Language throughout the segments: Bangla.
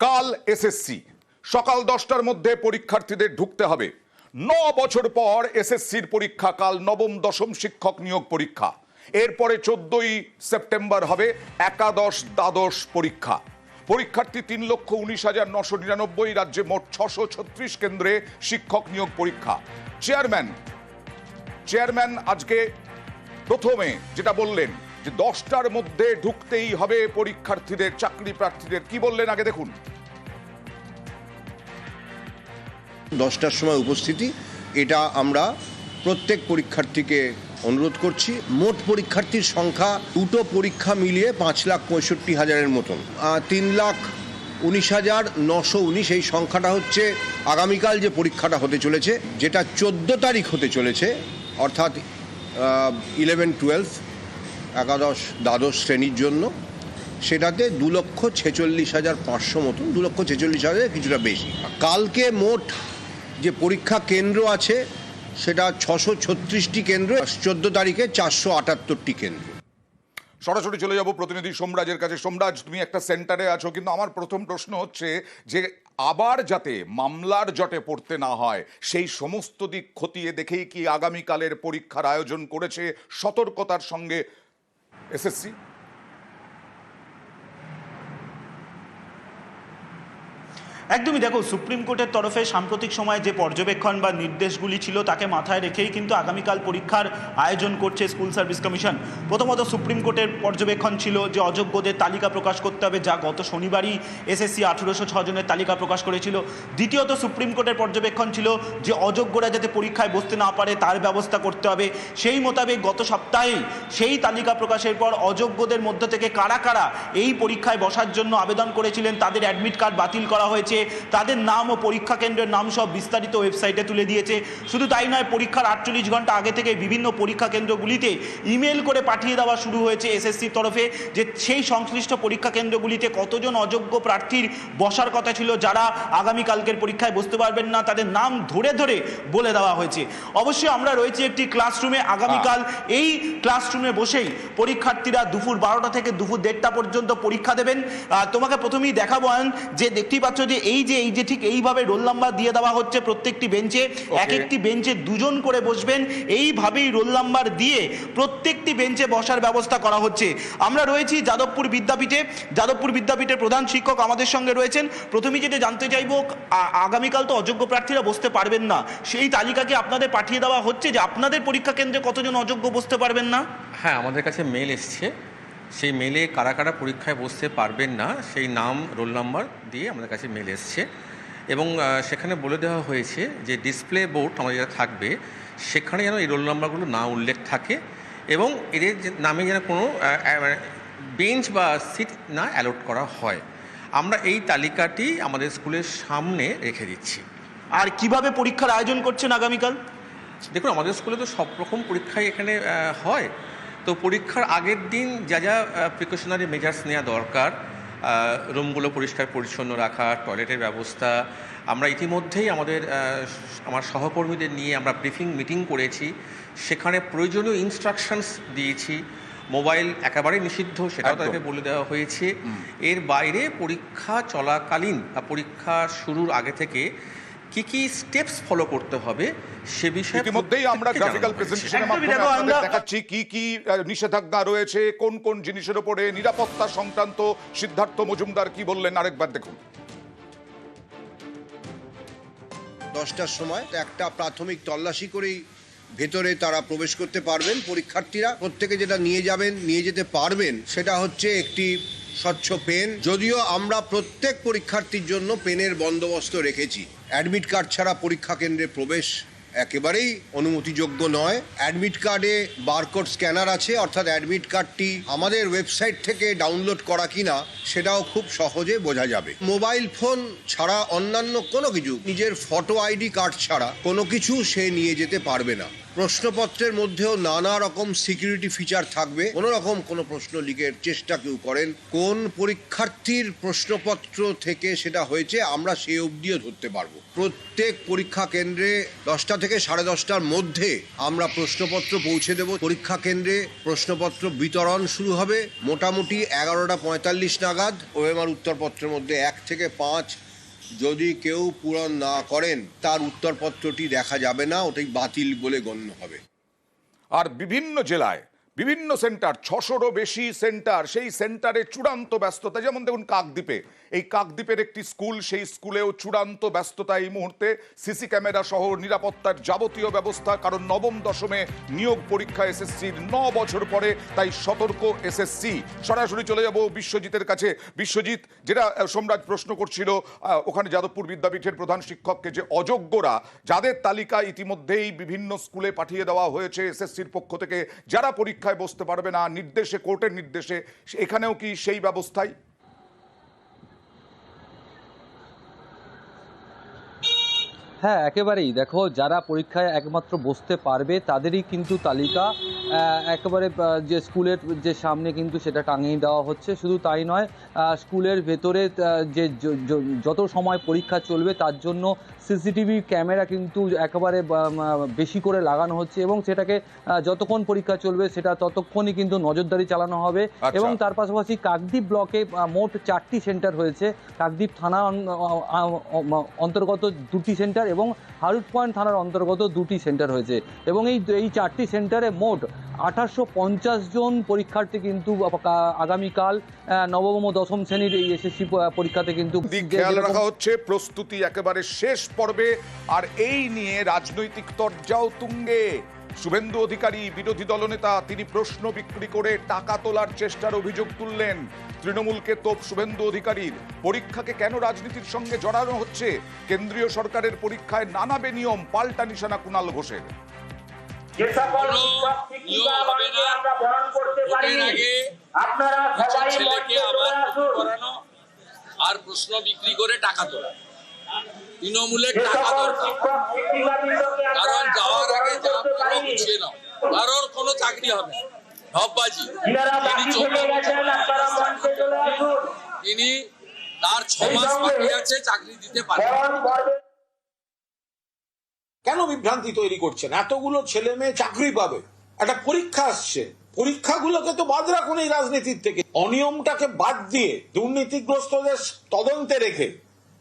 কাল এসএসসি সকাল দশটার মধ্যে পরীক্ষার্থীদের ঢুকতে হবে। ন বছর পর এসএসসির পরীক্ষা কাল নবম দশম শিক্ষক নিয়োগ পরীক্ষা। এরপরে চোদ্দই সেপ্টেম্বর হবে একাদশ দ্বাদশ পরীক্ষা। পরীক্ষার্থী তিন লক্ষ উনিশ হাজার নশো নিরানব্বই, রাজ্যে মোট ছশো ছত্রিশ কেন্দ্রে শিক্ষক নিয়োগ পরীক্ষা। চেয়ারম্যান চেয়ারম্যান আজকে প্রথমে যেটা বললেন যে দশটার মধ্যে ঢুকতেই হবে পরীক্ষার্থীদের, চাকরি প্রার্থীদের। কি বললেন আগে দেখুন। দশটার সময় উপস্থিতি, এটা আমরা প্রত্যেক পরীক্ষার্থীকে অনুরোধ করছি। মোট পরীক্ষার্থীর সংখ্যা, দুটো পরীক্ষা মিলিয়ে পাঁচ লাখ পঁয়ষট্টি হাজারের মতন। তিন লাখ উনিশ হাজার নশো উনিশ, এই সংখ্যাটা হচ্ছে আগামীকাল যে পরীক্ষাটা হতে চলেছে, যেটা চোদ্দ তারিখ হতে চলেছে, অর্থাৎ ইলেভেন টুয়েলভ একাদশ দ্বাদশ শ্রেণির জন্য, সেটাতে দু লক্ষ ছেচল্লিশ হাজার পাঁচশো মতন দু লক্ষ ছেচল্লিশ হাজার কিছুটা বেশি। কালকে মোট যে পরীক্ষা কেন্দ্র আছে, সেটা ছশো ছত্রিশটি কেন্দ্র চোদ্দ তারিখে চারশো আটাত্তরটি কেন্দ্র। সরাসরি চলে যাব প্রতিনিধি সোমরাজের কাছে। সোমরাজ, তুমি একটা সেন্টারে আছো, কিন্তু আমার প্রথম প্রশ্ন হচ্ছে যে, আবার যাতে মামলার জটে পড়তে না হয়, সেই সমস্ত দিক খতিয়ে দেখেই কি আগামীকালের পরীক্ষার আয়োজন করেছে সতর্কতার সঙ্গে এসএসসি একদমই দেখো, সুপ্রিম কোর্টের তরফে সাম্প্রতিক সময়ে যে পর্যবেক্ষণ বা নির্দেশগুলি ছিল তাকে মাথায় রেখেই কিন্তু আগামীকাল পরীক্ষার আয়োজন করছে স্কুল সার্ভিস কমিশন। প্রথমত সুপ্রিম কোর্টের পর্যবেক্ষণ ছিল যে অযোগ্যদের তালিকা প্রকাশ করতে হবে, যা গত শনিবারই এসএসসি আঠেরোশো জনের তালিকা প্রকাশ করেছিল। দ্বিতীয়ত সুপ্রিম কোর্টের পর্যবেক্ষণ ছিল যে অযোগ্যরা যাতে পরীক্ষায় বসতে না পারে, তার ব্যবস্থা করতে হবে। সেই মোতাবেক গত সপ্তাহেই সেই তালিকা প্রকাশের পর অযোগ্যদের মধ্য থেকে কারা কারা এই পরীক্ষায় বসার জন্য আবেদন করেছিলেন, তাদের অ্যাডমিট কার্ড বাতিল করা হয়েছে। তাদের নাম ও পরীক্ষা কেন্দ্রের নাম সব বিস্তারিত ওয়েবসাইটে তুলে দিয়েছে। শুধু তাই নয় পরীক্ষার আটচল্লিশ ঘণ্টা আগে থেকে বিভিন্ন পরীক্ষা কেন্দ্রগুলিতে ইমেল করে পাঠিয়ে দেওয়া শুরু হয়েছে এসএসসির তরফে যে সেই সংশ্লিষ্ট পরীক্ষা কেন্দ্রগুলিতে কতজন অযোগ্য প্রার্থীর বসার কথা ছিল যারা আগামীকালকের পরীক্ষায় বসতে পারবেন না তাদের নাম ধরে ধরে বলে দেওয়া হয়েছে। অবশ্যই আমরা রয়েছি একটি ক্লাসরুমে আগামীকাল। এই ক্লাসরুমে বসেই পরীক্ষার্থীরা দুপুর বারোটা থেকে দুপুর দেড়টা পর্যন্ত পরীক্ষা দেবেন। তোমাকে প্রথমেই দেখাবো যে দেখতেই পাচ্ছ যে এই যে এই যে ঠিক এইভাবে রোল নাম্বার দিয়ে দেওয়া হচ্ছে প্রত্যেকটি বেঞ্চে এক একটি বেঞ্চে দুজন করে বসবেন এইভাবেই রোল নাম্বার দিয়ে প্রত্যেকটি বেঞ্চে বসার ব্যবস্থা করা হচ্ছে। আমরা রয়েছি যাদবপুর বিদ্যাপীঠে যাদবপুর বিদ্যাপীঠের প্রধান শিক্ষক আমাদের সঙ্গে রয়েছেন। প্রথমেই যেটা জানতে চাইব আগামীকাল তো অযোগ্য প্রার্থীরা বসতে পারবেন না। সেই তালিকা কি আপনাদের পাঠিয়ে দেওয়া হচ্ছে যে আপনাদের পরীক্ষা কেন্দ্রে কতজন অযোগ্য বসতে পারবেন না? হ্যাঁ আমাদের কাছে মেল এসছে। সেই মেলে কারা কারা পরীক্ষায় বসতে পারবেন না সেই নাম রোল নাম্বার দিয়ে আমাদের কাছে মেল এসছে। এবং সেখানে বলে দেওয়া হয়েছে যে ডিসপ্লে বোর্ড আমাদের যেটা থাকবে সেখানে যেন এই রোল নাম্বারগুলো না উল্লেখ থাকে এবং এদের যে নামে যেন কোনো বেঞ্চ বা সিট না অ্যালট করা হয়। আমরা এই তালিকাটি আমাদের স্কুলের সামনে রেখে দিচ্ছি। আর কীভাবে পরীক্ষার আয়োজন করছেন আগামীকাল? দেখুন আমাদের স্কুলে তো সব রকম পরীক্ষাই এখানে হয়। তো পরীক্ষার আগের দিন যা যা প্রিকশনারি মেজার্স নেওয়া দরকার রুমগুলো পরিষ্কার পরিচ্ছন্ন রাখা টয়লেটের ব্যবস্থা আমরা ইতিমধ্যেই আমাদের আমার সহকর্মীদের নিয়ে আমরা ব্রিফিং মিটিং করেছি। সেখানে প্রয়োজনীয় ইনস্ট্রাকশনস দিয়েছি। মোবাইল একেবারেই নিষিদ্ধ সেটাও। তাদেরকে বলে দেওয়া হয়েছে। এর বাইরে পরীক্ষা চলাকালীন বা পরীক্ষা শুরুর আগে থেকে কি কি স্টেপস ফলো করতে হবে সে বিষয়ে ইতিমধ্যেই আমরা গ্রাফিক্যাল প্রেজেন্টেশনের মাধ্যমে আপনাদের দেখাচ্ছি কি কি নিষেধাজ্ঞা রয়েছে কোন কোন জিনিসের উপরে নিরাপত্তা সংক্রান্ত সিদ্ধার্থ মজুমদার কি বললেন আরেকবার দেখুন। দশটার সময় একটা প্রাথমিক তল্লাশি করেই ভেতরে তারা প্রবেশ করতে পারবেন। পরীক্ষার্থীরা প্রত্যেকে যেটা নিয়ে যাবেন নিয়ে যেতে পারবেন সেটা হচ্ছে একটি স্বচ্ছ পেন। যদিও আমরা প্রত্যেক পরীক্ষার্থীর জন্য পেনের বন্দোবস্ত রেখেছি। অ্যাডমিট কার্ড ছাড়া পরীক্ষা কেন্দ্রে প্রবেশ একেবারেই অনুমতিযোগ্য নয়। অ্যাডমিট কার্ডে বারকোড স্ক্যানার আছে, অর্থাৎ অ্যাডমিট কার্ডটি আমাদের ওয়েবসাইট থেকে ডাউনলোড করা কিনা, সেটাও খুব সহজে বোঝা যাবে। মোবাইল ফোন ছাড়া অন্যান্য কোনো কিছু, নিজের ফটো আইডি কার্ড ছাড়া কোনো কিছু সে নিয়ে যেতে পারবে না। প্রশ্নপত্রের মধ্যেও নানা রকম সিকিউরিটি ফিচার থাকবে। কোনো রকম কোনো প্রশ্ন লিখের চেষ্টা কেউ করেন। কোন পরীক্ষার্থীর প্রশ্নপত্র থেকে সেটা হয়েছে, আমরা সেই অবধিও ধরতে পারব। প্রত্যেক পরীক্ষা কেন্দ্রে দশটা থেকে সাড়ে দশটার মধ্যে আমরা প্রশ্নপত্র পৌঁছে দেব। পরীক্ষা কেন্দ্রে প্রশ্নপত্র বিতরণ শুরু হবে। মোটামুটি এগারোটা পঁয়তাল্লিশ নাগাদ। ওএমআর উত্তরপত্রের মধ্যে এক থেকে পাঁচ যদি কেউ পূরণ না করেন, তার উত্তরপত্রটি দেখা যাবে না, ওটাই বাতিল বলে গণ্য হবে। আর বিভিন্ন জেলায় বিভিন্ন সেন্টার ছশোরও বেশি সেন্টার সেই সেন্টারে চূড়ান্ত ব্যস্ততা। যেমন দেখুন কাকদ্বীপে এই কাকদ্বীপের একটি স্কুল সেই স্কুলেও চূড়ান্ত ব্যস্ততা এই মুহূর্তে। সিসি ক্যামেরা সহ নিরাপত্তার যাবতীয় ব্যবস্থা কারণ নবম দশমে নিয়োগ পরীক্ষা এসএসসির ন বছর পরে তাই সতর্ক এসএসসি। সরাসরি চলে যাব বিশ্বজিতের কাছে। বিশ্বজিৎ যেটা আহ, সোমরাজ প্রশ্ন করছিল ওখানে যাদবপুর বিদ্যাপীঠের প্রধান শিক্ষককে যে অযোগ্যরা যাদের তালিকা ইতিমধ্যেই বিভিন্ন স্কুলে পাঠিয়ে দেওয়া হয়েছে এসএসসির পক্ষ থেকে যারা পরীক্ষায় বসতে পারবে না নির্দেশে কোর্টের নির্দেশে। এখানেও কি সেই ব্যবস্থাই? হ্যাঁ একেবারেই। দেখো যারা পরীক্ষায় একমাত্র বসতে পারবে তাদেরই কিন্তু তালিকা। একেবারে যে স্কুলের যে সামনে কিন্তু সেটা টাঙিয়ে দেওয়া হচ্ছে। শুধু তাই নয় স্কুলের ভেতরে যে যত সময় পরীক্ষা চলবে তার জন্য সিসিটিভি ক্যামেরা কিন্তু একেবারে বেশি করে লাগানো হচ্ছে এবং সেটাকে যতক্ষণ পরীক্ষা চলবে সেটা ততক্ষণই কিন্তু নজরদারি চালানো হবে। আচ্ছা। এবং তার পাশাপাশি কাকদ্বীপ ব্লকে মোট চারটি সেন্টার হয়েছে। কাকদ্বীপ থানা অন্তর্গত দুটি সেন্টার এবং হারুদ পয়েন্ট থানার অন্তর্গত দুটি সেন্টার হয়েছে। এবং এই এই চারটি সেন্টারে মোট আঠাশশো পঞ্চাশ জন পরীক্ষার্থী কিন্তু আগামীকাল নবম ও দশম শ্রেণির এই এসএসসি পরীক্ষাতে কিন্তু খেয়াল রাখা হচ্ছে প্রস্তুতি একেবারে শেষ পর্বে আর এই নিয়ে রাজনৈতিক তরজাও তুঙ্গে। শুভেন্দু অধিকারী বিরোধী দলনেতা তিনি প্রশ্ন বিক্রি করে টাকা তোলার চেষ্টার অভিযোগ তুললেন। তৃণমূলকে তোপ শুভেন্দু অধিকারীর। পরীক্ষাকে কেন রাজনীতির সঙ্গে জড়ানো হচ্ছে? কেন্দ্রীয় সরকারের পরীক্ষায় নানা বেনিয়ম পাল্টা নিশানা কুণাল ঘোষের। আর প্রশ্ন বিক্রি করে টাকা তোলা। তৃণমূলের টাকা দরকার। কারণ যাওয়ার আগে যা গুছিয়ে নাও। কারোর কোনো চাকরি হবে ঢপবাজি তিনি তার ছ মাস বাকি আছে চাকরি দিতে কেন বিভ্রান্তি তৈরি করছেন? এতগুলো ছেলে মেয়ে চাকরি পাবে। একটা পরীক্ষা আসছে। পরীক্ষাগুলোকে তো বাদ রাখুন এই রাজনীতির থেকে। অনিয়মটাকে বাদ দিয়ে দুর্নীতিগ্রস্তদের তদন্তে রেখে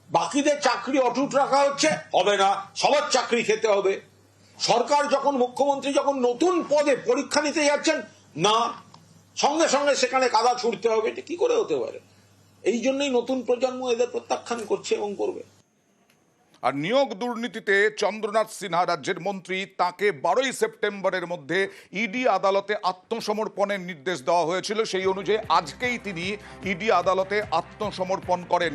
বাকিদের চাকরি অটুট রাখা হচ্ছে, হবে না, সবার চাকরি খেতে হবে। সরকার যখন, মুখ্যমন্ত্রী যখন নতুন পদে পরীক্ষা নিতে যাচ্ছেন, না, সঙ্গে সঙ্গে সেখানে কাদা ছুটতে হবে, এটা কি করে হতে পারে? এই জন্যই নতুন প্রজন্ম এদের প্রত্যাখ্যান করছে এবং করবে। আর নিয়োগ দুর্নীতিতে চন্দ্রনাথ সিনহা রাজ্যের মন্ত্রী তাকে বারোই সেপ্টেম্বরের মধ্যে ইডি আদালতে আত্মসমর্পণের নির্দেশ দেওয়া হয়েছিল, সেই অনুযায়ী আজকেই তিনি ইডি আদালতে আত্মসমর্পণ করেন।